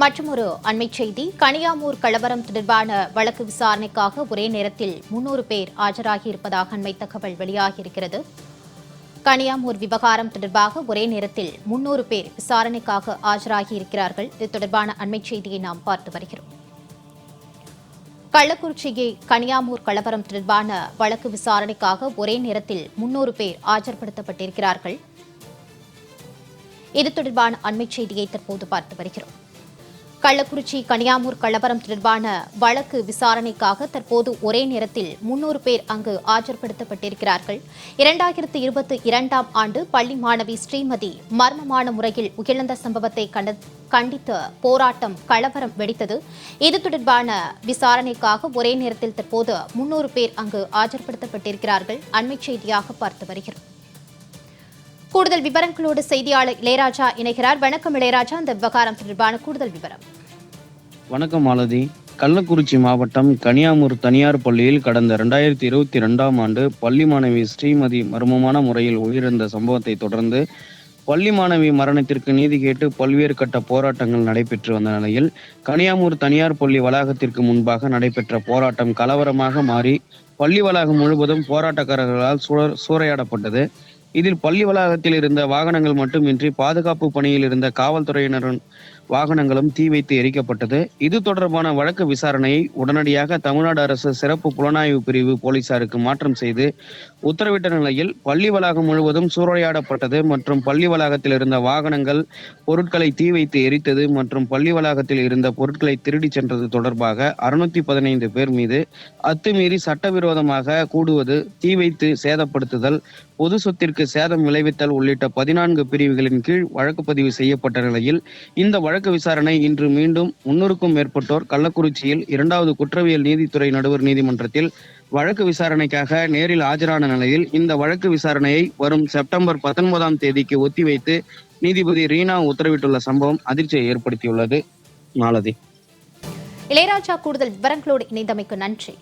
மற்றொரு அண்மைச் செய்தி. கனியாமூர் கலவரம் தொடர்பான வழக்கு விசாரணைக்காக ஒரே நேரத்தில் முன்னூறு பேர் ஆஜராகியிருப்பதாக அண்மை தகவல் வெளியாகியிருக்கிறது. கனியாமூர் விவகாரம் தொடர்பாக ஒரே நேரத்தில் முன்னூறு பேர் விசாரணைக்காக ஆஜராகி இருக்கிறார்கள் இது தொடர்பான அண்மைச் செய்தியை நாம் பார்த்து வருகிறோம். கள்ளக்குறிச்சியை கனியாமூர் கலவரம் தொடர்பான வழக்கு விசாரணைக்காக ஒரே நேரத்தில் முன்னூறு பேர் ஆஜர்படுத்தப்பட்டிருக்கிறார்கள். இது தொடர்பான அண்மைச் செய்தியை தற்போது பார்த்து வருகிறோம். கள்ளக்குறிச்சி கனியாமூர் கலவரம் தொடர்பான வழக்கு விசாரணைக்காக தற்போது ஒரே நேரத்தில் முன்னூறு பேர் அங்கு ஆஜர்படுத்தப்பட்டிருக்கிறார்கள். இரண்டாயிரத்து இருபத்தி இரண்டாம் ஆண்டு பள்ளி மாணவி ஸ்ரீமதி மர்மமான முறையில் உயிரிழந்த சம்பவத்தை கண்ட- கண்டித்து போராட்டம் கலவரம் வெடித்தது. இது தொடர்பான விசாரணைக்காக ஒரே நேரத்தில் தற்போது முன்னூறு பேர் அங்கு ஆஜர்படுத்தப்பட்டிருக்கிறார்கள். அண்மைச் செய்தியாக பார்த்து வருகிறோம். கூடுதல் விவரங்களோடு செய்தியாளர் இளையராஜா இணைகிறார். வணக்கம் இளையராஜா. இந்த விவகாரம் தொடர்பான கூடுதல் விவரம். வணக்கம் மாலதி. கள்ளக்குறிச்சி மாவட்டம் கனியாமூர் தனியார் பள்ளியில் கடந்த இரண்டாயிரத்தி இருபத்தி ரெண்டாம் ஆண்டு பள்ளி மாணவி ஸ்ரீமதி மர்மமான முறையில் உயிரிழந்த சம்பவத்தை தொடர்ந்து பள்ளி மாணவி மரணத்திற்கு நீதி கேட்டு பல்வேறு கட்ட போராட்டங்கள் நடைபெற்று வந்த நிலையில் கனியாமூர் தனியார் பள்ளி வளாகத்திற்கு முன்பாக நடைபெற்ற போராட்டம் கலவரமாக மாறி பள்ளி வளாகம் முழுவதும் போராட்டக்காரர்களால் சூழ- சூறையாடப்பட்டது. இதில் பள்ளி வளாகத்தில் இருந்த வாகனங்கள் மட்டுமின்றி பாதுகாப்பு பணியில் இருந்த காவல்துறையினரின் வாகனங்களும் தீ வைத்து எரிக்கப்பட்டது. இது தொடர்பான வழக்கு விசாரணையை உடனடியாக தமிழ்நாடு அரசு சிறப்பு புலனாய்வு பிரிவு போலீசாருக்கு மாற்றம் செய்து உத்தரவிட்ட நிலையில் பள்ளி வளாகம் முழுவதும் சூறையாடப்பட்டது மற்றும் பள்ளி வளாகத்தில் இருந்த வாகனங்கள் பொருட்களை தீ வைத்து எரித்தது மற்றும் பள்ளி வளாகத்தில் இருந்த பொருட்களை திருடிச் சென்றது தொடர்பாக அறுநூத்தி பதினைந்து பேர் மீது அத்துமீறி சட்டவிரோதமாக கூடுவது தீ வைத்து சேதப்படுத்துதல் பொது சொத்திற்கு சேதம் விளைவித்தல் உள்ளிட்ட பதினான்கு பிரிவுகளின் கீழ் வழக்கு பதிவு செய்யப்பட்ட நிலையில் இந்த வழக்கு விசாரணை இன்று மீண்டும் முன்னூறுக்கும் மேற்பட்டோர் கள்ளக்குறிச்சியில் இரண்டாவது குற்றவியல் நீதித்துறை நடுவர் நீதிமன்றத்தில் வழக்கு விசாரணைக்காக நேரில் ஆஜரான நிலையில் இந்த வழக்கு விசாரணையை வரும் செப்டம்பர் பத்தொன்பதாம் தேதிக்கு ஒத்திவைத்து நீதிபதி ரீனா உத்தரவிட்டுள்ள சம்பவம் அதிர்ச்சியை ஏற்படுத்தியுள்ளது. மாலதி இளையராஜா கூடுதல் விவரங்களோடு இணைந்தமைக்கு நன்றி.